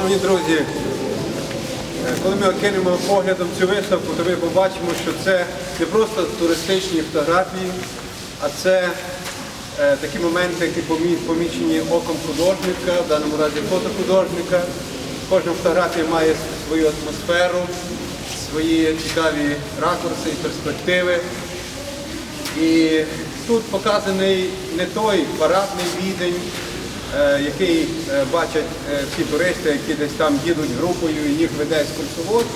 Шановні друзі, е, коли ми окинемо поглядом цю виставку, то ми побачимо, що це не просто туристичні фотографії, а це е, такі моменти, які помічені оком художника, в даному разі фотохудожника. Кожна фотографія має свою атмосферу, свої цікаві ракурси і перспективи. І тут показаний не той парадний відень, який е, бачать е, всі туристи, які десь там їдуть групою і їх веде екскурсовод.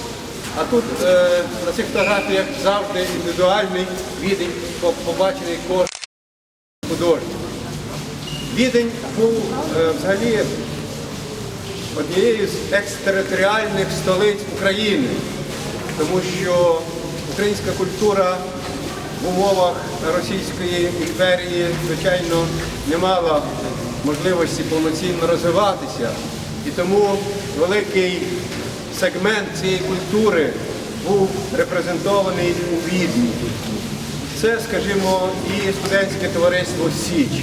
А тут е, на цих фотографіях завжди індивідуальний відень, побачений кожен художник. Відень був е, взагалі однією з екстериторіальних столиць України, тому що українська культура в умовах Російської імперії, звичайно, не мала можливості повноцінно розвиватися. І тому великий сегмент цієї культури був репрезентований у Відні. Це, скажімо, і студентське товариство Січ.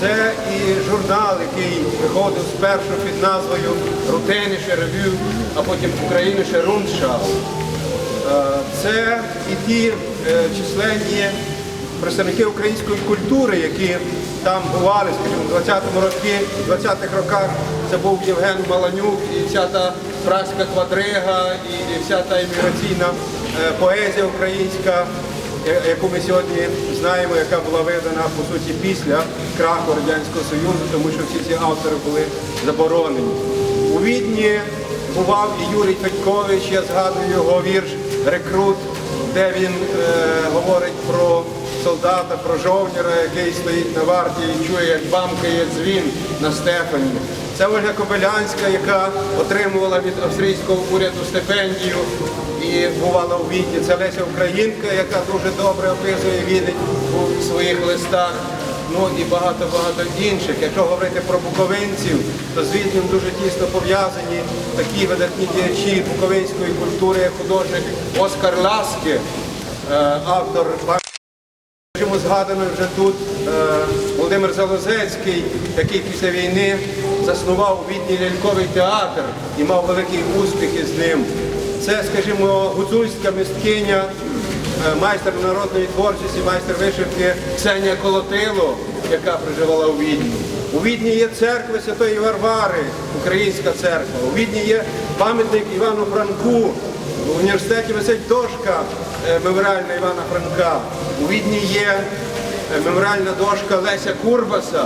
Це і журнал, який виходив спершу під назвою Рутеніше ревю, а потім Україніше Рундшафт. Е, Це і ті е, численні представники української культури, які там бували, скажімо, в 20-му році, в 20-х роках це був Євген Маланюк і вся та пражська квадрига, і вся та імміграційна е, поезія українська, яку ми сьогодні знаємо, яка була видана по суті після краху Радянського Союзу, тому що всі ці автори були заборонені. У Відні бував і Юрій Федькович, я згадую його вірш Рекрут, де він е, говорить про солдата, про жовніра, який стоїть на варті і чує, як бамкає дзвін на Стефані. Це Ольга Кобилянська, яка отримувала від австрійського уряду стипендію і бувала у Відні. Це Леся Українка, яка дуже добре описує Відень у своїх листах. Ну і багато-багато інших. Якщо говорити про буковинців, то з Віднем дуже тісно пов'язані такі видатні діячі буковинської культури, як художник Оскар Ласки, е, автор згаданий вже тут е, Володимир Залозецький, який після війни заснував у Відні ляльковий театр і мав великий успіх із ним. Це, скажімо, гуцульська мисткиня, е, майстер народної творчості, майстер вишивки Ксенія Колотило, яка проживала у Відні. У Відні є церква Святої Варвари, українська церква. У Відні є пам'ятник Івану Франку. В університеті висить дошка е, меморіальна Івана Франка. У Відні є е, меморіальна дошка Леся Курбаса.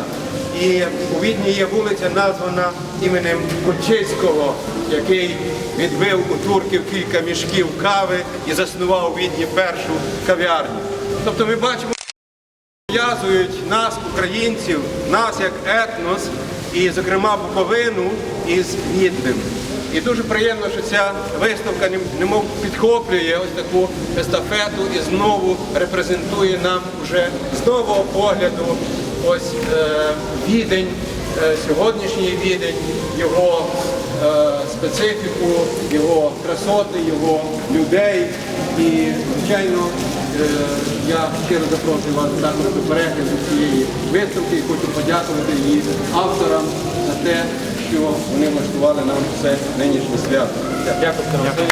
І у Відні є вулиця, названа іменем Кульчицького, який відбив у турків кілька мішків кави і заснував у Відні першу кав'ярню. Тобто ми бачимо, що пов'язують нас, українців, нас як етнос, і, зокрема, Буковину із Віднем. І дуже приємно, що ця виставка немов підхоплює ось таку естафету і знову репрезентує нам вже з нового погляду ось е, відень, е, сьогоднішній відень, його е, специфіку, його красоти, його людей. І, звичайно, Е, Я щиро запрошую вас також до перегляду цієї виставки і хочу подякувати її авторам за те, що вони влаштували нам це нинішнє свято. Дякую.